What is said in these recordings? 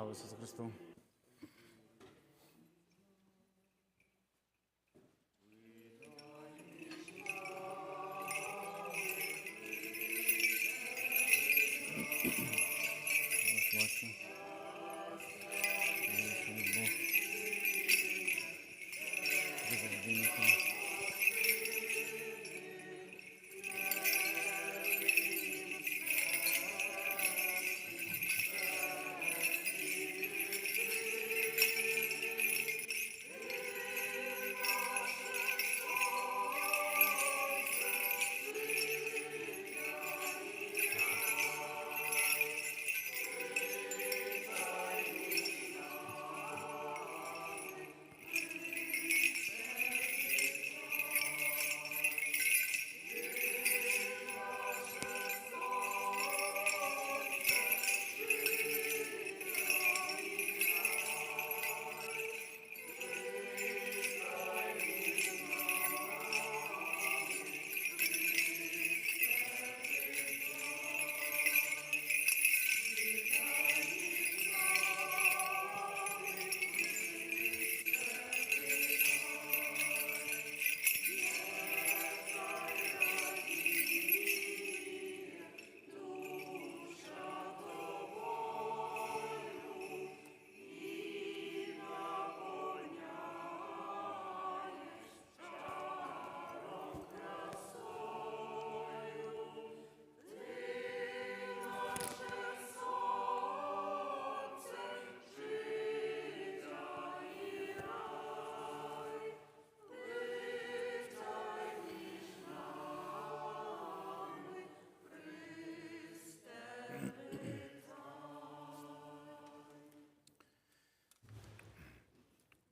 Слава Ісусу Христу!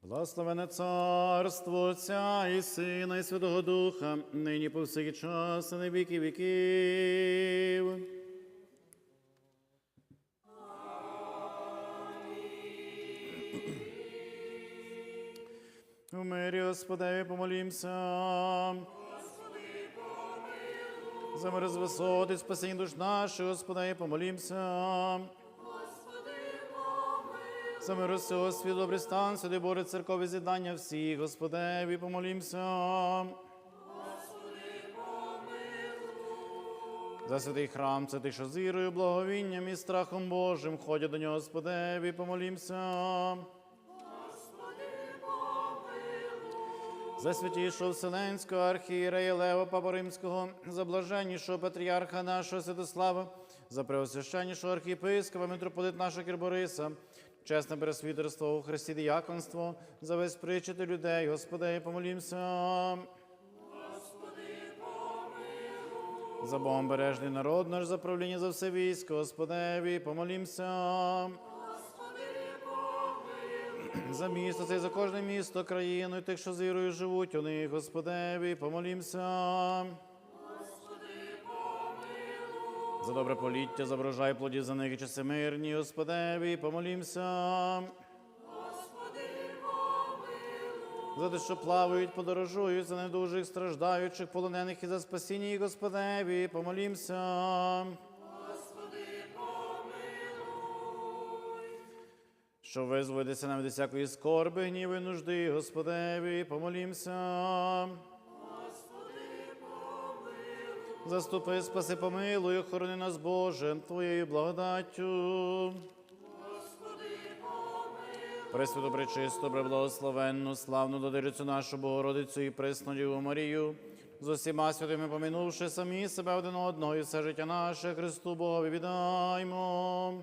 Благословене царство Отця і Сина, і Святого Духа, нині по всякий час, і на віки віків. У мирі Господеві помолімся. За мир з висоти, спасіння душ наших, Господеві помолімся. За мир усього добрий стан, сюди Боже, церкові з'єднання всіх, Господеві, помолімся. За святий храм, це ти, що з вірою, благовінням і страхом Божим, ходять до нього, Господеві, помолімся. За святішого Вселенського архієрея Лева Папа Римського, за блаженнішого патріарха нашого Святослава, за преосвященнішого архієпископа, митрополит нашого Кірбориса, чесне пересвітерство у Христі діяконство, за весь причити людей, Господи, помолімся. За Богом бережний народ наш, за правління за все військо, Господеві, помолімся. За місто це за кожне місто, країну і тих, що з вірою живуть у них, Господеві, помолімся. За добре поліття, за плодів за них і часи мирні, Господеві, помолімся. За те, що плавають, подорожують, за недужих, страждаючих, полонених і за спасіння Господеві, помолімся. Що визволитися нам від всякої скорби, гніви, нужди, Господеві, помолімся. Заступи, спаси, помилуй, охорони нас, Боже, Твоєю благодаттю. Пресвяту, пречисту, преблагословенну, славну додирицю нашу Богородицю і пресну Діву Марію, з усіма святими помінувши самі себе один одного і все життя наше Христу Богові віддаймо.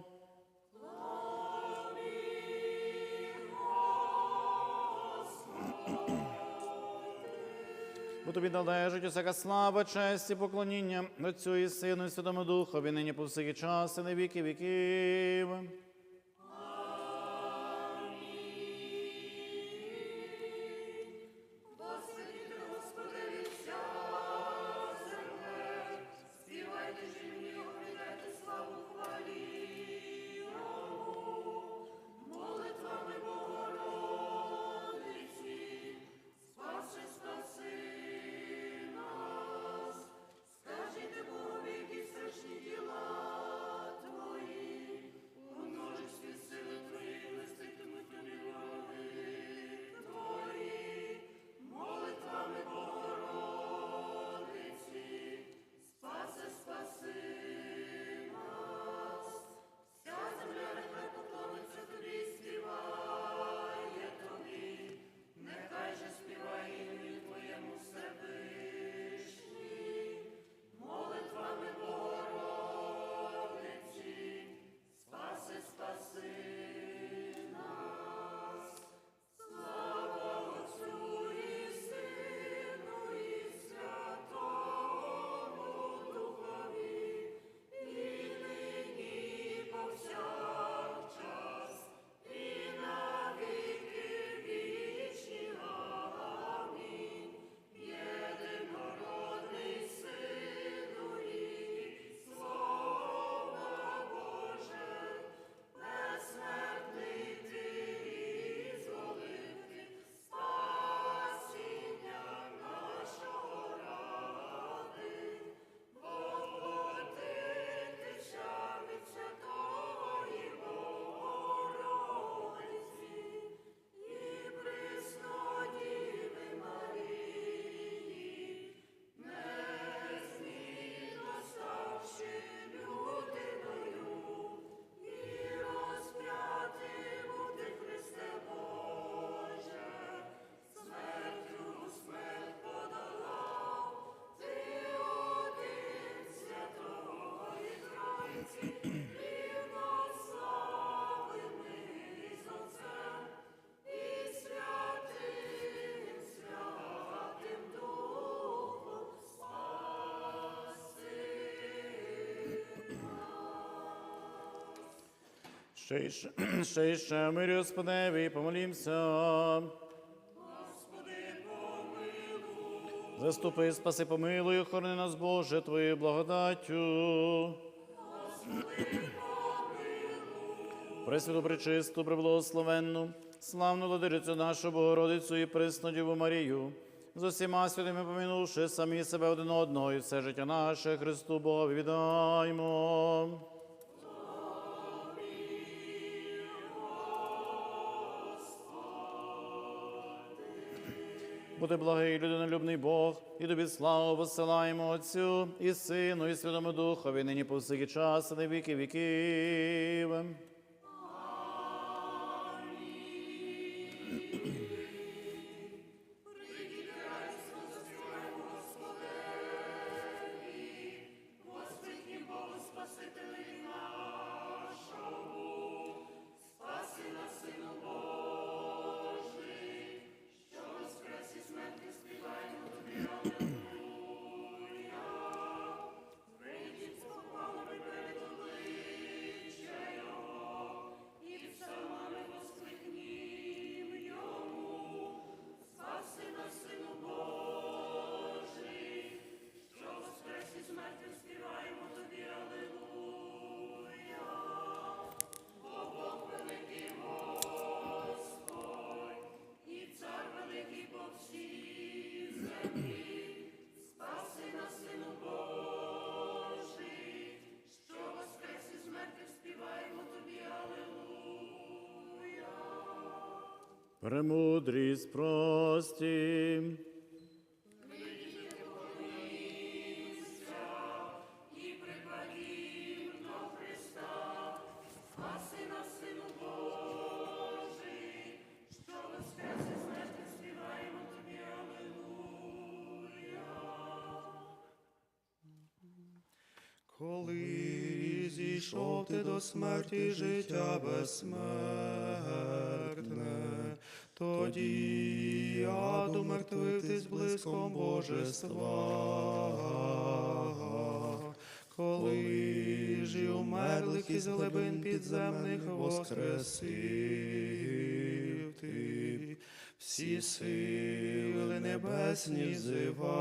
Бо тобі належить усяка слава, честь і поклоніння Отцю і Сину, і Святому Духові, нині по всіх час, і на віки віків. Ще мирі Господеві, помолімся. Заступи, спаси, помилуй, охорони нас, Боже, Твоєю благодаттю. Пресвяту, пречисту, преблагословенну, славну владирицю нашу Богородицю і присну Діву Марію, з усіма святими помінувши самі себе один одного і все життя наше Христу Богу віддаймо. Буде благий людинолюбний Бог, і тобі славу посилаємо Отцю і Сину, і Святому Духові, нині по всякий час, і на віки віків. Тобі, Аллилуйя. Коли зійшов ти до смерті життя безсмертне, тоді до ти з блиском божества. Коли ж і умерлих із глибин підземних воскресив ти, всі сили небесні зивали,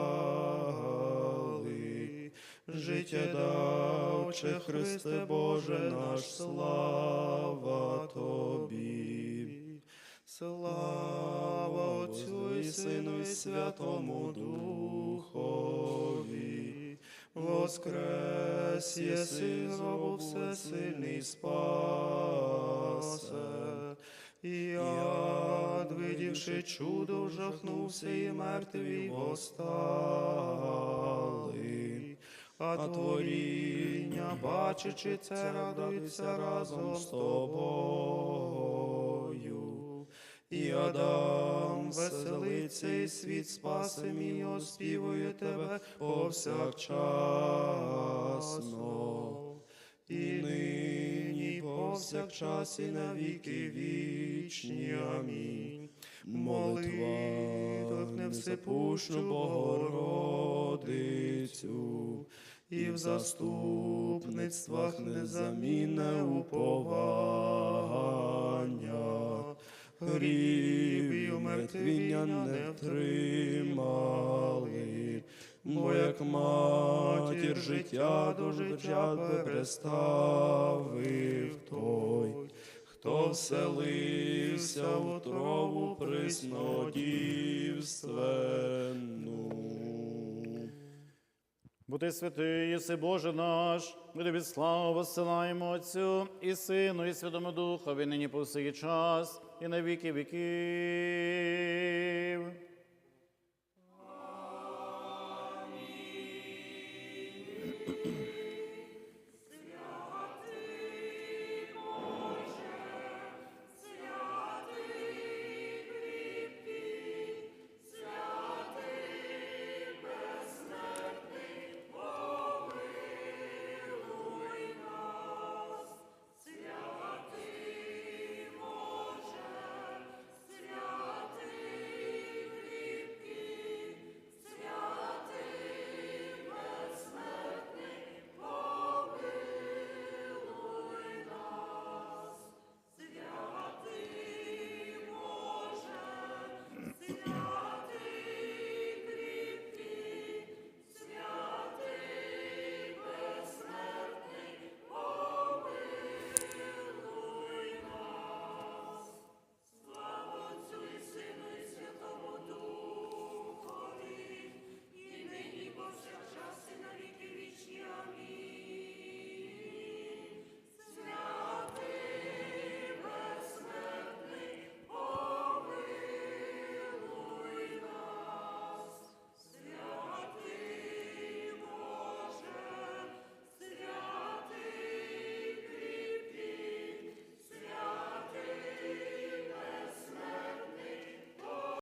життя давче Христе Боже наш, слава Тобі. Слава Отцю і Сину і Святому Духові, воскрес єси знову всесильний спасе. І я, видівши чудо, вжахнувся і мертві восстали. А творіння, бачачи це, радується разом з тобою. Адам веселиться, і світ спаси мій, оспівує тебе повсякчасно. І нині, і повсякчас, і на віки вічні. Амінь. Молитвах невсипущу Богородицю, і в заступництвах незамінне уповання, грів і умертвіння не втримали, бо як матір життя до життя переставив той, хто вселився в трову приснодівственну. Бути святий, єси Боже наш, ми тобі славу посилаємо Отцю і Сину, і Святому Духові, нині по всякий час, і на віки віків.